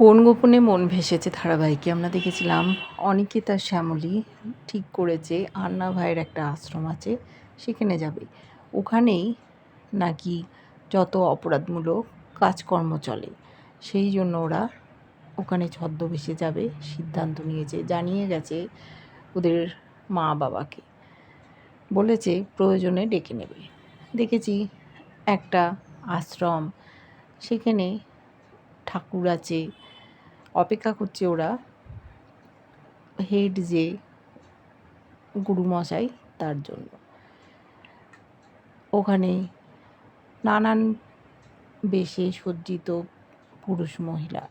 কোন গোপনে মন ভেসেছে ধারাবাহিকে? আমরা দেখেছিলাম অনিকেতা শ্যামলী ঠিক করেছে, আন্না ভাইয়ের একটা আশ্রম আছে, সেখানে যাবে। ওখানেই নাকি যত অপরাধমূলক কাজকর্ম চলে, সেই জন্য ওরা ওখানে ছদ্মবেশে যাবে, সিদ্ধান্ত নিয়েছে, জানিয়ে গেছে ওদের মা বাবাকে বলেছে প্রয়োজনে ডেকে নেবে। দেখেছি একটা আশ্রম, সেখানে ঠাকুর আছে অপেক্ষা করছে ওরা। হেড যে গুরুমশাই, তার জন্য। ওখানে নানান বেশে সজ্জিত পুরুষ মহিলা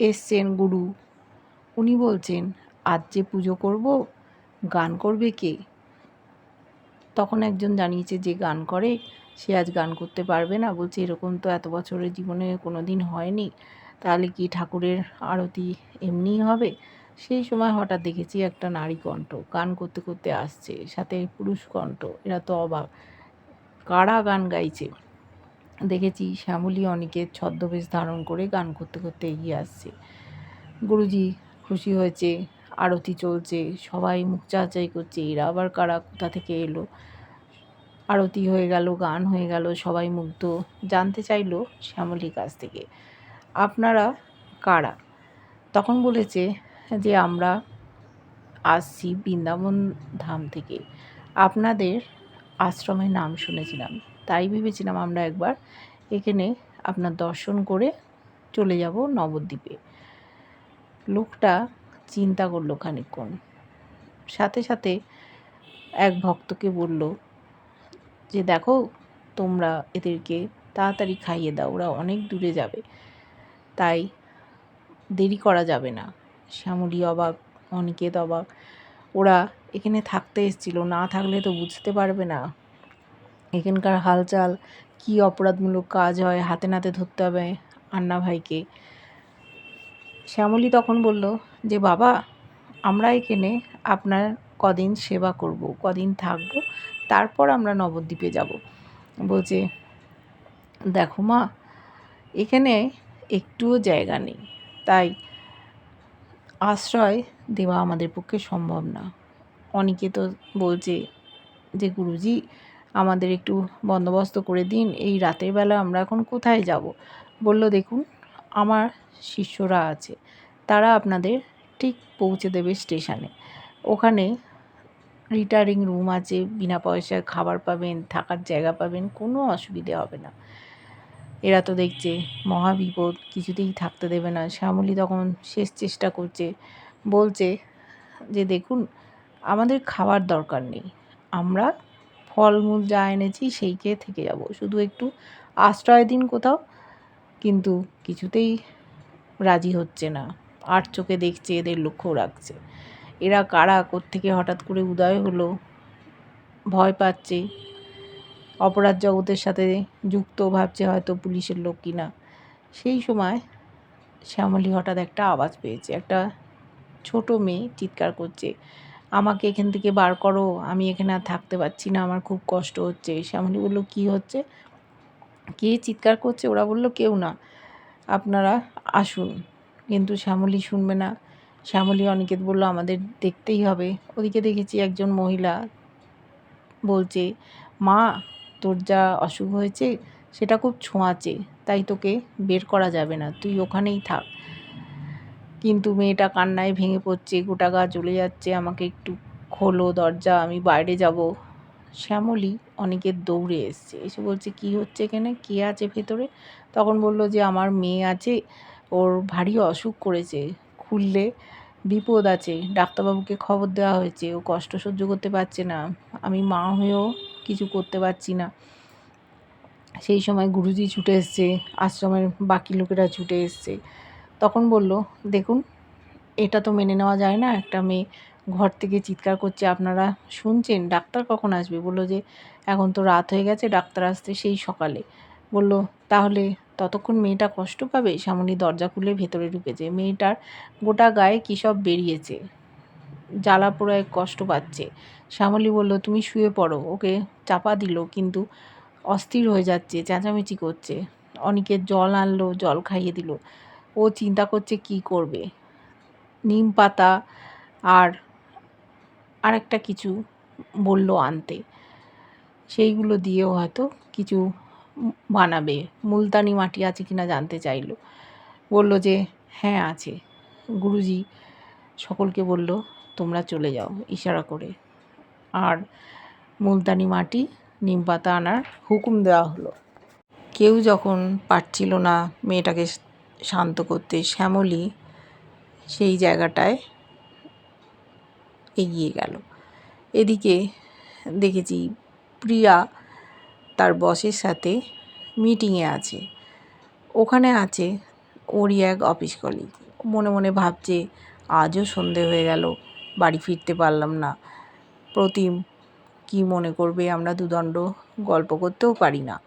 এসছেন, গুরু। উনি বলছেন, আজ যে পুজো করব, গান করবে কে? তখন একজন জানিয়েছে যে গান করে, সে আজ গান করতে পারবে না। বলছে, এরকম তো এত বছরের জীবনে কোনো দিন হয়নি। তাহলে কি ঠাকুরের আরতি এমনিই হবে? সেই সময় হঠাৎ দেখেছি একটা নারী কণ্ঠ, গান করতে করতে আসছে, সাথে পুরুষ কণ্ঠ, এরা তো অবাক। কারা গান গাইছে? দেখেছি শ্যামলী অনেকের ছদ্মবেশ ধারণ করে গান করতে করতে এগিয়ে আসছে। গুরুজি খুশি হয়েছে, আরতি চলছে, সবাই মুখ চাচাই করছে, এরা আবার কারা, কোথা থেকে এলো? আরতি হয়ে গেল, গান হয়ে গেল, সবাই মুগ্ধ। জানতে চাইলো শ্যামলীর কাছ থেকে। আপনারা কারা? তখন বলেছে যে, আমরা আসছি বৃন্দাবন ধাম থেকে। আপনাদের আশ্রমের নাম শুনেছিলাম। তাই ভেবেছিলাম আমরা একবার এখানে আপনার দর্শন করে চলে যাব নবদ্বীপে। লোকটা চিন্তা করল খানিকক্ষণ। সাথে সাথে এক ভক্তকে বলল, যে দেখো, তোমরা এদেরকে তাড়াতাড়ি খাইয়ে দাও। ওরা অনেক দূরে যাবে। তাই দেরি করা যাবে না। শ্যামলী অবাক, অনিকেত অবাক। ওরা এখানে থাকতে এসেছিল, না থাকলে তো বুঝতে পারবে না। এখানকার হালচাল, কী অপরাধমূলক কাজ হয়, হাতে নাতে ধরতে হবে আন্না ভাইকে। শ্যামলী তখন বলল, যে বাবা, আমরা এখানে আপনার কদিন সেবা করব, কদিন থাকব, তারপর আমরা নবদ্বীপে যাব। বলছে, দেখো মা, এখানে একটুও জায়গা নেই। তাই আশ্রয় দেওয়া আমাদের পক্ষে সম্ভব না। অনেকে তো বলছে যে, গুরুজি, আমাদের একটু বন্দোবস্ত করে দিন, এই রাতের বেলা আমরা এখন কোথায় যাব? বলল, দেখুন, আমার শিষ্যরা আছে। তারা আপনাদের ঠিক পৌঁছে দেবে স্টেশনে। ওখানে রিটায়ারিং রুম আছে, বিনা পয়সায় খাবার পাবেন, থাকার জায়গা পাবেন, কোনো অসুবিধে হবে না। এরা তো দেখছে মহাবিপদ কিছুতেই থাকতে দেবে না। শ্যামলী তখন শেষ চেষ্টা করছে, বলছে যে, দেখুন, আমাদের খাবার দরকার নেই। আমরা ফলমূল যা এনেছি সেই খেয়ে থেকে যাব। শুধু একটু আশ্রয় দিন কোথাও। কিন্তু কিছুতেই রাজি হচ্ছে না। আর চোখে দেখছে এদের লক্ষ্য রাখছে। এরা কারা থেকে হঠাৎ করে উদয় হলো, ভয় পাচ্ছে। অপরাধ জগতের সাথে যুক্ত ভাবছে হয়তো পুলিশের লোক কিনা সেই সময় শ্যামলী হঠাৎ একটা আওয়াজ পেয়েছে। একটা ছোট মেয়ে চিৎকার করছে, আমাকে এখান থেকে বার করো, আমি এখানে আর থাকতে পারছি না, আমার খুব কষ্ট হচ্ছে। শ্যামলী বলল, কী হচ্ছে? কে চিৎকার করছে? ওরা বলল, কেউ না, আপনারা আসুন। কিন্তু শ্যামলী শুনবে না। শ্যামলী, অনিকেত বলল, আমাদের দেখতেই হবে। ওদিকে দেখেছি একজন মহিলা বলছে, মা তোর যা অসুখ হয়েছে, সেটা খুব ছোঁয়াচে, তাই তোকে বের করা যাবে না, তুই ওখানেই থাক। কিন্তু মেয়েটা কান্নায় ভেঙে পড়ছে, গোটা গা চলে যাচ্ছে, আমাকে একটু খোলো দরজা, আমি বাইরে যাব। শ্যামলী অনেকের দৌড়ে এসছে, এসে বলছে, কি হচ্ছে এখানে? কে আছে ভেতরে? তখন বলল যে, আমার মেয়ে আছে, ওর ভারী অসুখ করেছে, খুললে বিপদ আছে। ডাক্তারবাবুকে খবর দেওয়া হয়েছে। ও কষ্ট সহ্য করতে পারছে না। আমি মা হয়েও কিছু করতে পারছি না। সেই সময় গুরুজি ছুটে এসছে। আশ্রমের বাকি লোকেরা ছুটে এসছে। তখন বলল, দেখুন, এটা তো মেনে নেওয়া যায় না। একটা মেয়ে ঘর থেকে চিৎকার করছে। আপনারা শুনছেন? ডাক্তার কখন আসবে? বলল যে, এখন তো রাত হয়ে গেছে। ডাক্তার আসতে সেই সকালে। বলল, তাহলে ততক্ষণ মেয়েটা কষ্ট পাবে? শ্যামলী দরজা খুলে ভেতরে ঢুকেছে মেয়েটার গোটা গায়ে কী সব বেরিয়েছে? জ্বালা পোড়ায় কষ্ট পাচ্ছে। শ্যামলী বলল, তুমি শুয়ে পড়ো, ওকে চাপা দিল, কিন্তু অস্থির হয়ে যাচ্ছে, চেঁচামেচি করছে। অনেকের জল আনলো, জল খাইয়ে দিল। ও চিন্তা করছে কি করবে? নিম পাতা আর আরেকটা কিছু বলল আনতে। সেইগুলো দিয়েও হয়তো কিছু বানাবে, মুলতানি মাটি আছে কিনা জানতে চাইলো। বলল যে হ্যাঁ আছে। গুরুজি সকলকে বলল, তোমরা চলে যাও, ইশারা করে। আর মুলতানি মাটি, নিম পাতা আনার হুকুম দেওয়া হলো। কেউ যখন পারছিল না মেয়েটাকে শান্ত করতে, শ্যামলী সেই জায়গাটায় এগিয়ে গেল। এদিকে দেখেছি প্রিয়া তার বসের সাথে মিটিংয়ে আছে। ওখানে আছে ওরই এক অফিস কলিগ মনে মনে ভাবছে, আজও সন্ধে হয়ে গেল, বাড়ি ফিরতে পারলাম না। প্রতিম, কি মনে করবে আমরা দুদণ্ড? গল্প করতেও পারি না।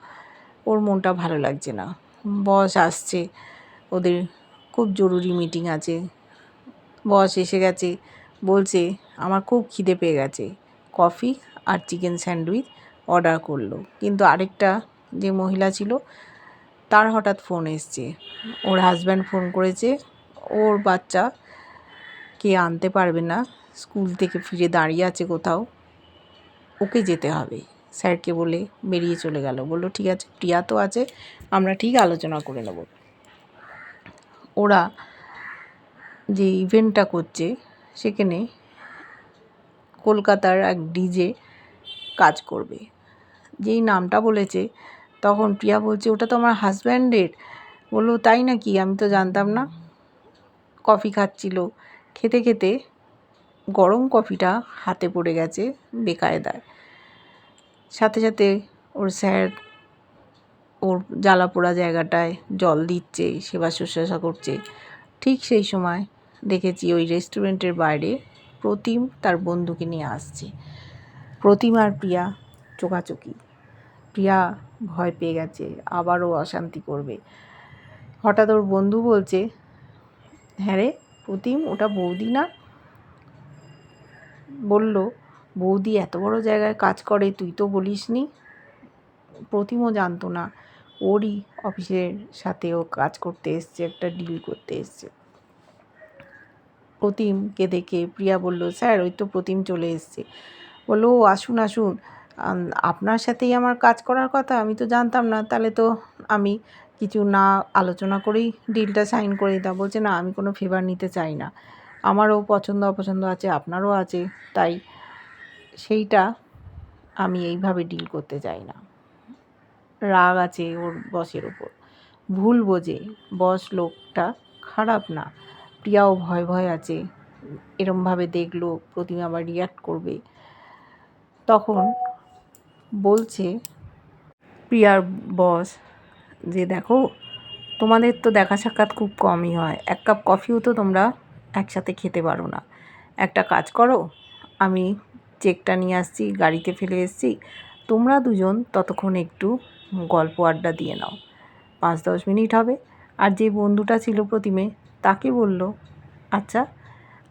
ওর মনটা ভালো লাগছে না। বস আসছে, ওদের খুব জরুরি মিটিং আছে। বস এসে গেছে, বলছে, আমার খুব খিদে পেয়ে গেছে। কফি আর চিকেন স্যান্ডউইচ অর্ডার করল। কিন্তু আরেকটা যে মহিলা ছিল, তার হঠাৎ ফোন এসছে। ওর হাজব্যান্ড ফোন করেছে, ওর বাচ্চা কে আনতে পারবে না স্কুল থেকে ফিরে দাঁড়িয়ে আছে কোথাও, ওকে যেতে হবে। স্যারকে বলে বেরিয়ে চলে গেল। বলল, ঠিক আছে, প্রিয়া তো আছে, আমরা ঠিক আলোচনা করে নেব। ওরা যে ইভেন্টটা করছে, সেখানে কলকাতার এক ডিজে কাজ করবে। যেই নামটা বলেছে, তখন প্রিয়া বলছে, ওটা তো আমার হাজব্যান্ডের বলল, তাই নাকি? আমি তো জানতাম না। কফি খাচ্ছিল। খেতে খেতে গরম কফিটা হাতে পড়ে গেছে বেকায়দায়। সাথে সাথে ওর স্যার ওর জ্বালা পোড়া জায়গাটায় জল দিচ্ছে, সেবা শুশ্রূষা করছে। ঠিক সেই সময় দেখেছি ওই রেস্টুরেন্টের বাইরে প্রতিম তার বন্ধুকে নিয়ে আসছে। প্রতিম আর প্রিয়া চোকাচোকি প্রিয়া ভয় পেয়ে গেছে, আবারও অশান্তি করবে। হঠাৎ ওর বন্ধু বলছে হ্যাঁ রে, প্রতিম, ওটা বৌদি না? বলল, বৌদি এত বড় জায়গায় কাজ করে, তুই তো বলিসনি? প্রতিমও জানতো না, ওরই অফিসের সাথে ও কাজ করতে এসছে, একটা ডিল করতে এসছে। প্রতিমকে দেখে প্রিয়া বলল, স্যার, ওই তো প্রতিম চলে এসছে। বলল আসুন আসুন। আপনার সাথেই আমার কাজ করার কথা, আমি তো জানতাম না। তাহলে তো আমি কিছু না আলোচনা করেই ডিলটা সাইন করে দিতাম। বলছে, না, আমি কোনো ফেভার নিতে চাই না। আমারও পছন্দ অপছন্দ আছে, আপনারও আছে। তাই সেইটা আমি এইভাবে ডিল করতে চাই না। রাগ আছে ওর বসের ওপর ভুল বোঝে। বস লোকটা খারাপ না। প্রিয়াও ভয় ভয় আছে। এরমভাবে দেখল, প্রতিমা আবার রিয়াক্ট করবে। তখন বলছে প্রিয়ার বস যে দেখো, তোমাদের তো দেখা সাক্ষাৎ খুব কমই হয়। এক কাপ কফিও তো তোমরা একসাথে খেতে পারো না। একটা কাজ করো, আমি চেকটা নিয়ে আসছি, গাড়িতে ফেলে এসছি। তোমরা দুজন ততক্ষণ একটু গল্প আড্ডা দিয়ে নাও। পাঁচ দশ মিনিট হবে। আর যে বন্ধুটা ছিল প্রতিমে, তাকে বলল আচ্ছা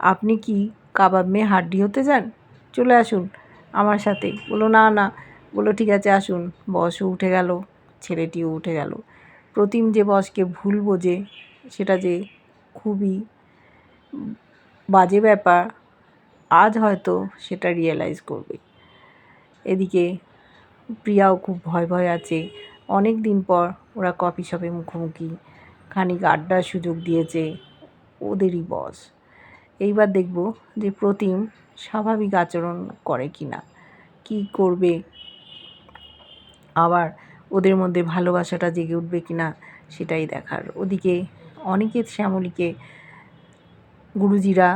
আপনি কি কাবাব মেয়ে হাড্ডি হতে যান চলে আসুন আমার সাথে। বলল, না না বলল, ঠিক আছে, আসুন। বসও উঠে গেল, ছেলেটিও উঠে গেল। প্রতিম যে বসকে ভুল বোঝে সেটা যে খুবই বাজে ব্যাপার, আজ হয়তো সেটা রিয়েলাইজ করবে। এদিকে প্রিয়াও খুব ভয় ভয় আছে। অনেক দিন পর ওরা কফি শপে মুখোমুখি। খানিক আড্ডার সুযোগ দিয়েছে ওদেরই বস এইবার দেখব যে প্রতিম স্বাভাবিক আচরণ করে কি না কী করবে? আবার ওদের মধ্যে ভালোবাসাটা জেগে উঠবে কি না সেটাই দেখার। ওদিকে অনিকেত শ্যামলীকে গুরুজিরা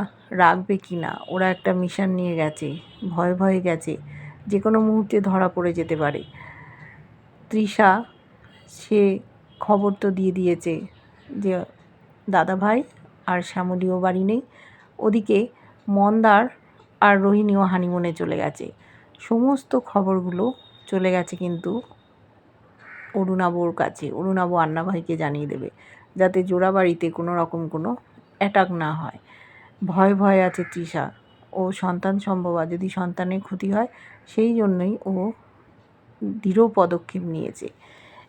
রাখবে কি না ওরা একটা মিশন নিয়ে গেছে, ভয় ভয়ে গেছে, যে কোনো মুহূর্তে ধরা পড়ে যেতে পারে। তৃষা, সে খবর তো দিয়ে দিয়েছে যে দাদা ভাই আর শ্যামলীও বাড়ি নেই। ওদিকে মন্দার আর রোহিণীও হানিমুনে চলে গেছে। সমস্ত খবরগুলো চলে গেছে কিন্তু অরুণাবর কাছে। অরুণাবু আন্না ভাইকে জানিয়ে দেবে যাতে জোড়াবাড়িতে কোনো রকম কোনো অ্যাটাক না হয়। ভয় ভয় আছে তৃষা। ও সন্তান সম্ভব যদি সন্তানের ক্ষতি হয়, সেই জন্যই ও দৃঢ় পদক্ষেপ নিয়েছে।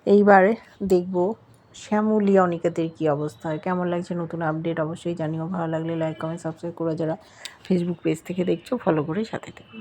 এইবার দেখব শ্যামলী অনিকাদের কী অবস্থা হয়। কেমন লাগছে নতুন আপডেট অবশ্যই জানিও। ভালো লাগলে লাইক কমেন্ট সাবস্ক্রাইব করে যারা ফেসবুক পেজ থেকে দেখছ ফলো করে সাথে থেকো।